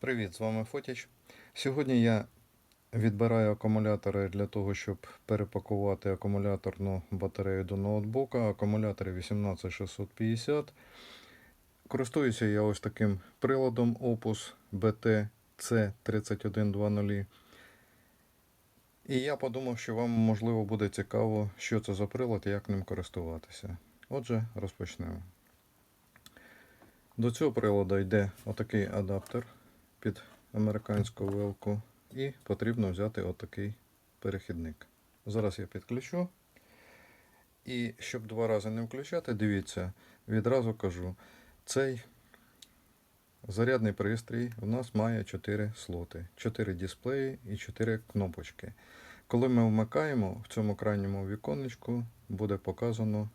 Привіт, з вами Фотіч. Сьогодні я відбираю акумулятори для того, щоб перепакувати акумуляторну батарею до ноутбука. Акумулятори 18650. Користуюся я ось таким приладом Opus BT C3120. І я подумав, що вам можливо буде цікаво, що це за прилад і як ним користуватися. Отже, розпочнемо. До цього приладу йде отакий адаптер під американську вилку. І потрібно взяти отакий перехідник. Зараз я підключу. І щоб два рази не включати, дивіться, відразу кажу, цей зарядний пристрій у нас має 4 слоти, 4 дисплеї і 4 кнопочки. Коли ми вмикаємо, в цьому крайньому віконечку буде показано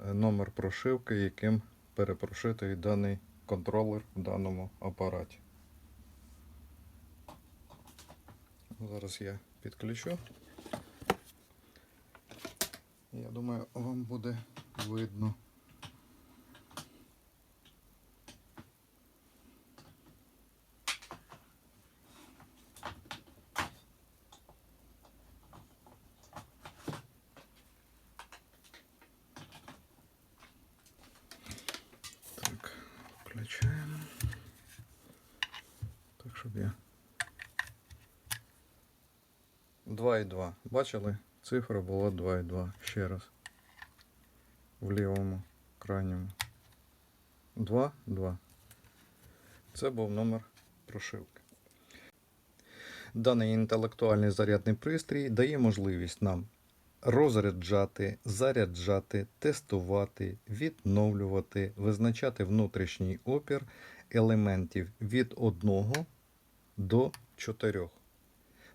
е, номер прошивки, яким перепрошитий даний контролер в даному апараті. Зараз я підключу. Я думаю, вам буде видно. Так, включаємо. Так, щоб я 2,2. Бачили? Цифра була 2,2. Ще раз. В лівому крайньому. 2, 2. Це був номер прошивки. Даний інтелектуальний зарядний пристрій дає можливість нам розряджати, заряджати, тестувати, відновлювати, визначати внутрішній опір елементів від 1 до 4.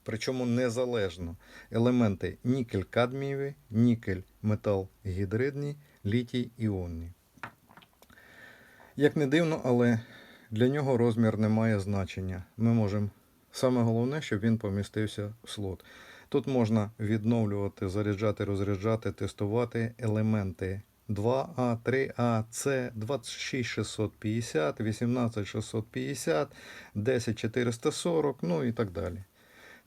Причому незалежно елементи нікель-кадмієві, нікель метал гідридні, літій іонні. Як не дивно, але для нього розмір не має значення. Ми можемо саме головне, щоб він помістився в слот. Тут можна відновлювати, заряджати, розряджати, тестувати елементи 2А, 3А, С, 26650, 18650, 10440, ну і так далі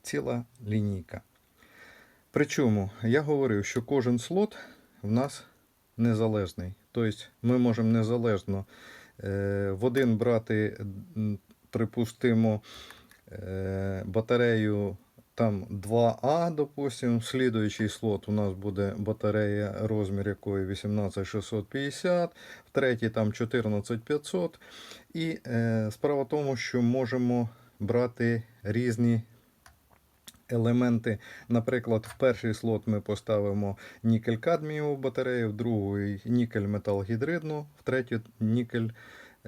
ціла лінійка. Причому я говорив, що кожен слот в нас незалежний. Тобто ми можемо незалежно е, в один брати, припустимо, е, батарею там 2А, допустимо, слідуючий слот у нас буде батарея, розмір якої 18650, в третій там 14500. І е, справа в тому, що можемо брати різні елементи. Наприклад, в перший слот ми поставимо нікель-кадмієву батарею, в другий нікель-метал-гідридну, в третій нікель.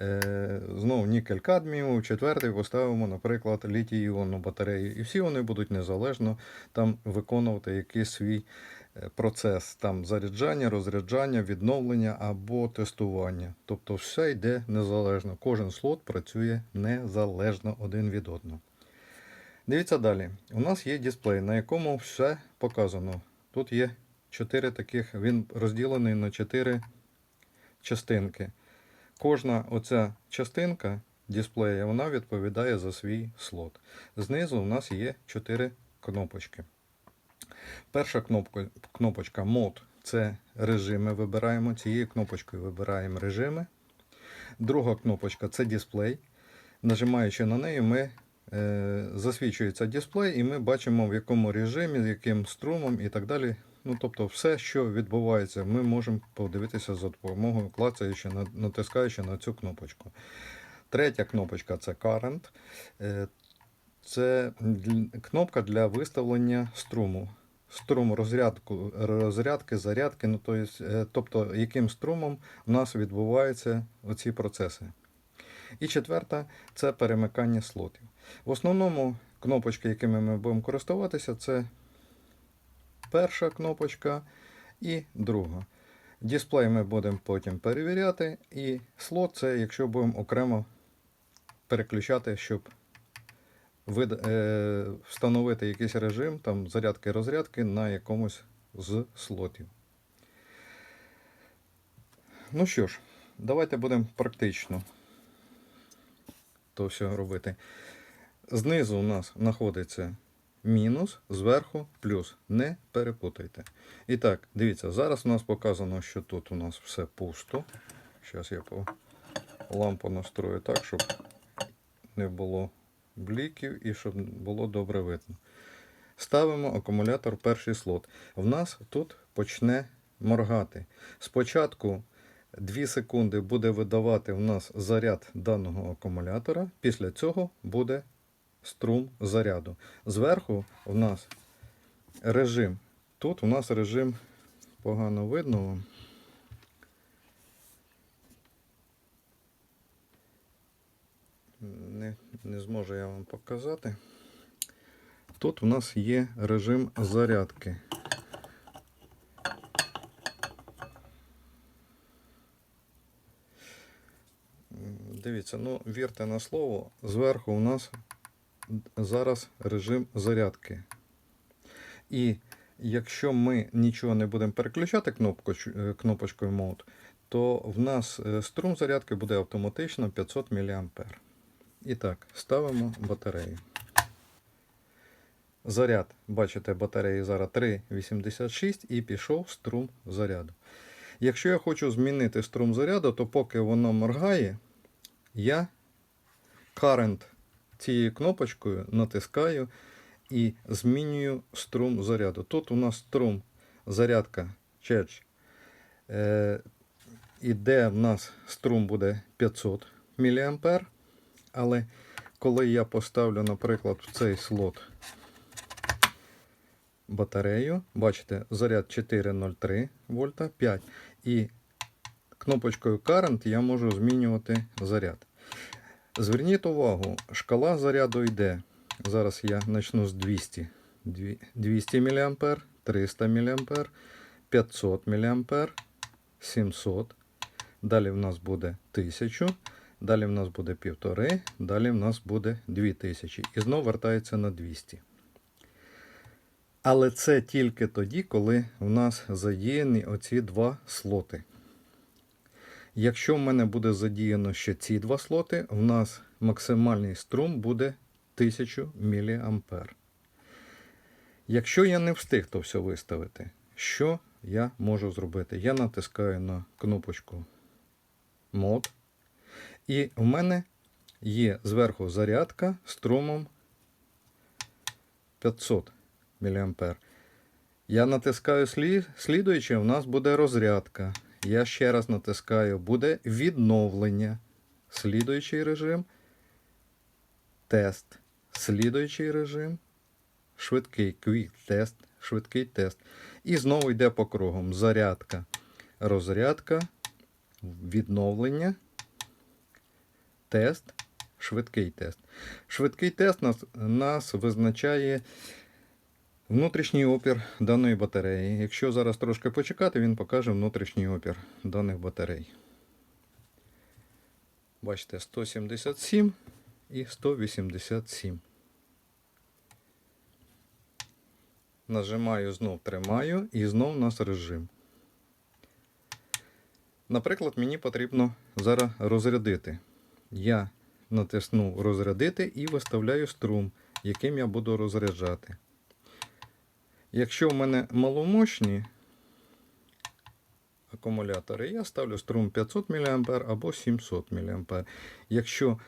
Е, знову нікель-кадмієву, в четвертий поставимо, наприклад, літій-іонну батарею. І всі вони будуть незалежно там виконувати якийсь свій е, процес там заряджання, розряджання, відновлення або тестування. Тобто все йде незалежно. Кожен слот працює незалежно один від одного. Дивіться далі. У нас є дисплей, на якому все показано. Тут є 4 таких, він розділений на 4 частинки. Кожна оця частинка дисплея вона відповідає за свій слот. Знизу у нас є 4 кнопочки. Перша кнопка, кнопочка мод це режими. Вибираємо. Цією кнопочкою вибираємо режими. Друга кнопочка це дисплей. Нажимаючи на неї, ми засвічується дисплей, і ми бачимо, в якому режимі, яким струмом і так далі. Ну, тобто, все, що відбувається, ми можемо подивитися за допомогою клацаючи, натискаючи на цю кнопочку. Третя кнопочка це Current. Е, Це кнопка для виставлення струму. Струм розрядку, розрядки, зарядки, ну, то есть, е, тобто яким струмом у нас відбуваються оці процеси. І четверта це перемикання слотів. В основному кнопочки, якими ми будемо користуватися, це перша кнопочка і друга. Дисплей ми будемо потім перевіряти, і слот це якщо будемо окремо переключати, щоб е, встановити якийсь режим там, зарядки-розрядки на якомусь з слотів. Ну що ж, давайте будемо практично. то все робити. Знизу у нас знаходиться мінус, зверху плюс. Не перепутайте. І так, дивіться, зараз у нас показано, що тут у нас все пусто. Зараз я лампу настрою так, щоб не було бліків і щоб було добре видно. Ставимо акумулятор в перший слот. В нас тут почне моргати. Спочатку 2 секунди буде видавати в нас заряд даного акумулятора. Після цього буде струм заряду. Зверху в нас режим. Тут у нас режим погано видно. Не, не зможу я вам показати. Тут у нас є режим зарядки. Дивіться, ну вірте на слово, зверху у нас зараз режим зарядки. І якщо ми нічого не будемо переключати е, кнопочкою Mode, то в нас е, струм зарядки буде автоматично 500 мА. І так, ставимо батарею. Заряд, бачите, батареї зараз 3,86 і пішов струм заряду. Якщо я хочу змінити струм заряду, то поки воно моргає, я current цією кнопочкою натискаю і змінюю струм заряду. Тут у нас струм зарядка Charge. Е, іде в нас струм буде 500 мА. Але коли я поставлю, наприклад, в цей слот батарею, бачите, заряд 4,03 вольта 5. І кнопочкою Current я можу змінювати заряд. Зверніть увагу, шкала заряду йде. Зараз я почну з 200. 200 мА, 300 мА, 500 мА, 700. Далі в нас буде 1000. Далі в нас буде 1,5, далі в нас буде 2000. І знову вертається на 200. Але це тільки тоді, коли в нас задіяні оці два слоти. Якщо в мене буде задіяно ще ці два слоти, в нас максимальний струм буде 1000 мА. Якщо я не встиг то все виставити, що я можу зробити? Я натискаю на кнопочку мод. І в мене є зверху зарядка струмом 500 мА. Я натискаю слі... слідуюче, у нас буде розрядка. Я ще раз натискаю, буде відновлення. Слідуючий режим. Тест. Слідуючий режим. Швидкий quick тест. Швидкий тест. І знову йде по кругам. Зарядка. Розрядка. Відновлення тест, швидкий тест. Швидкий тест нас, нас визначає внутрішній опір даної батареї. Якщо зараз трошки почекати, він покаже внутрішній опір даних батарей. Бачите, 177 і 187. Нажимаю знов тримаю і знов у нас режим. Наприклад, мені потрібно зараз розрядити. Я натисну розрядити і виставляю струм, яким я буду розряджати. Якщо в мене маломощні акумулятори, я ставлю струм 500 мА або 700 мА. Якщо,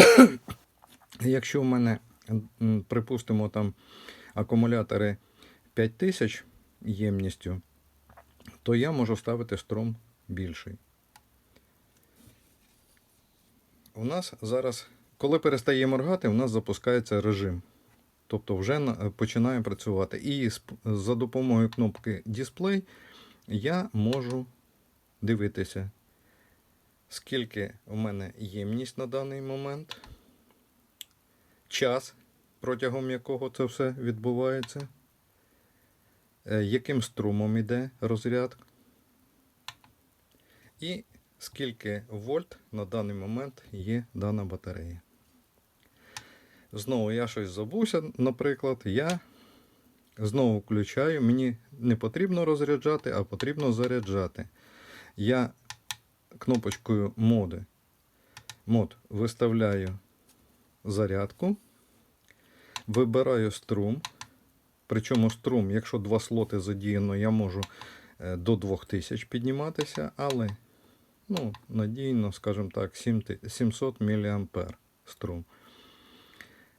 якщо в мене, припустимо, там акумулятори 5000 ємністю, то я можу ставити струм більший. У нас зараз, коли перестає моргати, у нас запускається режим. Тобто вже на- починає працювати. І за допомогою кнопки Display я можу дивитися, скільки у мене ємність на даний момент, час, протягом якого це все відбувається, е, яким струмом іде розряд, і скільки вольт на даний момент є дана батарея. Знову я щось забувся, наприклад, я знову включаю. Мені не потрібно розряджати, а потрібно заряджати. Я кнопочкою моди От, виставляю зарядку, вибираю струм. Причому струм, якщо два слоти задіяно, я можу е, до 2000 підніматися, але ну, надійно, скажімо так, 700 мА струм.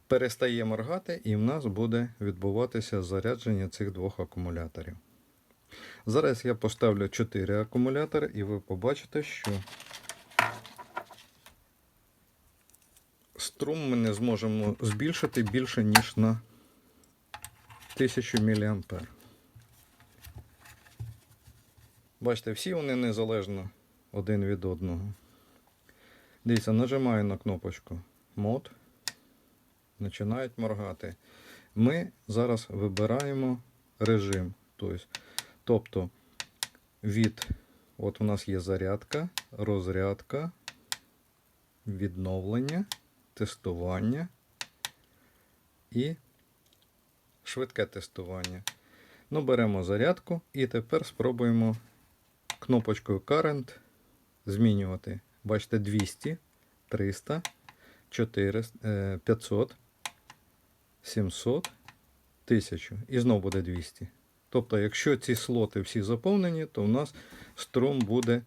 Перестає моргати, і в нас буде відбуватися зарядження цих двох акумуляторів. Зараз я поставлю 4 акумулятори, і ви побачите, що струм ми не зможемо збільшити більше, ніж на 1000 мА. Бачите, всі вони незалежно один від одного. Дивіться, нажимаю на кнопочку мод. Починають моргати. Ми зараз вибираємо режим. Тобто, тобто від, от у нас є зарядка, розрядка, відновлення, тестування і швидке тестування. Ну, беремо зарядку і тепер спробуємо кнопочкою Current змінювати. Бачите, 200, 300, 400, е, 500, 700, 1000. І знову буде 200. Тобто, якщо ці слоти всі заповнені, то у нас струм буде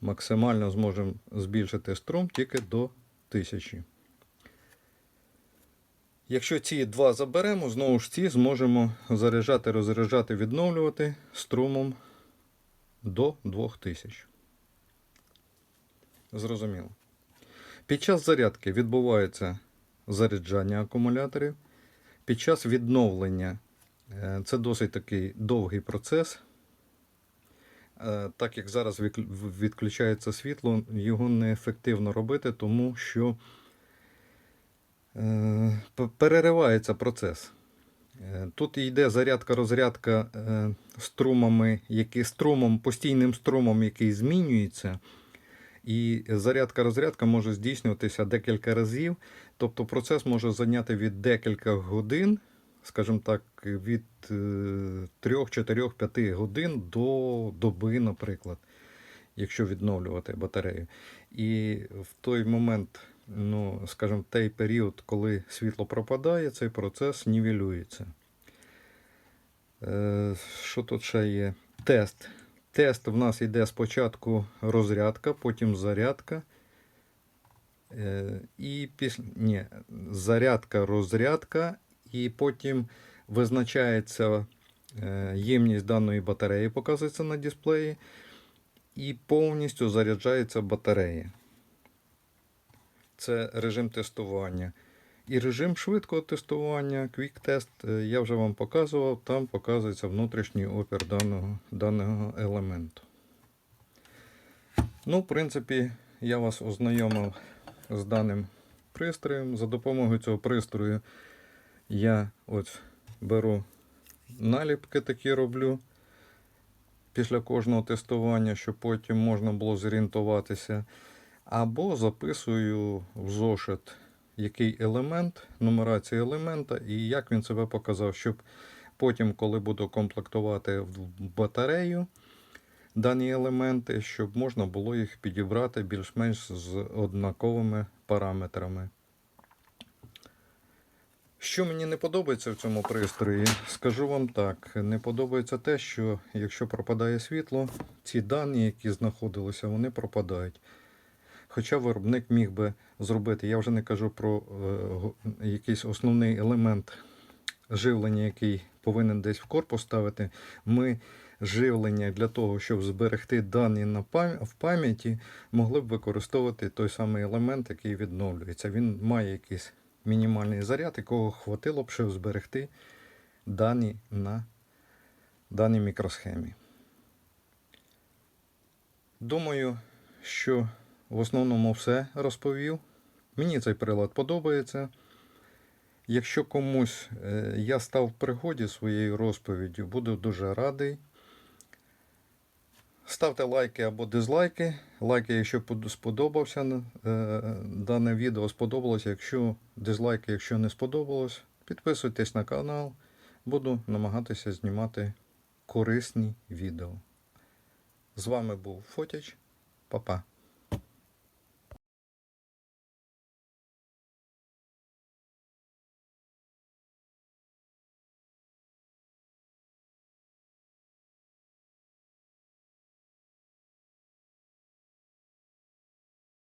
максимально зможемо збільшити струм тільки до 1000. Якщо ці два заберемо, знову ж ці зможемо заряджати, розряджати, відновлювати струмом до 2000. Зрозуміло. Під час зарядки відбувається заряджання акумуляторів. Під час відновлення е, це досить такий довгий процес. Е, Так як зараз відключається світло, його неефективно робити, тому що е, переривається процес. Тут йде зарядка-розрядка струмами, які, струмом, постійним струмом, який змінюється. І зарядка-розрядка може здійснюватися декілька разів. Тобто процес може зайняти від декілька годин, скажімо так, від 3, 4, 5 годин до доби, наприклад, якщо відновлювати батарею. І в той момент, ну, скажімо, той період, коли світло пропадає, цей процес нівелюється. Е, Що тут ще є? Тест. Тест в нас йде спочатку розрядка, потім зарядка. Е, І після ні, зарядка, розрядка, і потім визначається е, ємність даної батареї, показується на дисплеї, і повністю заряджається батарея. Це режим тестування. І режим швидкого тестування, е, я вже вам показував, там показується внутрішній опір даного, даного елементу. Ну, в принципі, я вас ознайомив з даним пристроєм. За допомогою цього пристрою я ось беру наліпки такі роблю після кожного тестування, щоб потім можна було зорієнтуватися. Або записую в зошит який елемент, нумерація елемента і як він себе показав, щоб потім, коли буду комплектувати батарею дані елементи, щоб можна було їх підібрати більш-менш з однаковими параметрами. Що мені не подобається в цьому пристрої, скажу вам так: не подобається те, що якщо пропадає світло, ці дані, які знаходилися, вони пропадають. Хоча виробник міг би зробити, я вже не кажу про е, якийсь основний елемент живлення, який повинен десь в корпус ставити. Ми живлення для того, щоб зберегти дані в пам'яті, могли б використовувати той самий елемент, який відновлюється. Він має якийсь мінімальний заряд, якого хватило б, щоб зберегти дані на даній мікросхемі. Думаю, що в основному все розповів. Мені цей прилад подобається. Якщо комусь е, я став в пригоді своєю розповіддю, буду дуже радий. Ставте лайки або дизлайки. Лайки, якщо сподобався е, дане відео, сподобалося. Якщо дизлайки, якщо не сподобалось, підписуйтесь на канал. Буду намагатися знімати корисні відео. З вами був Фотіч. Па-па.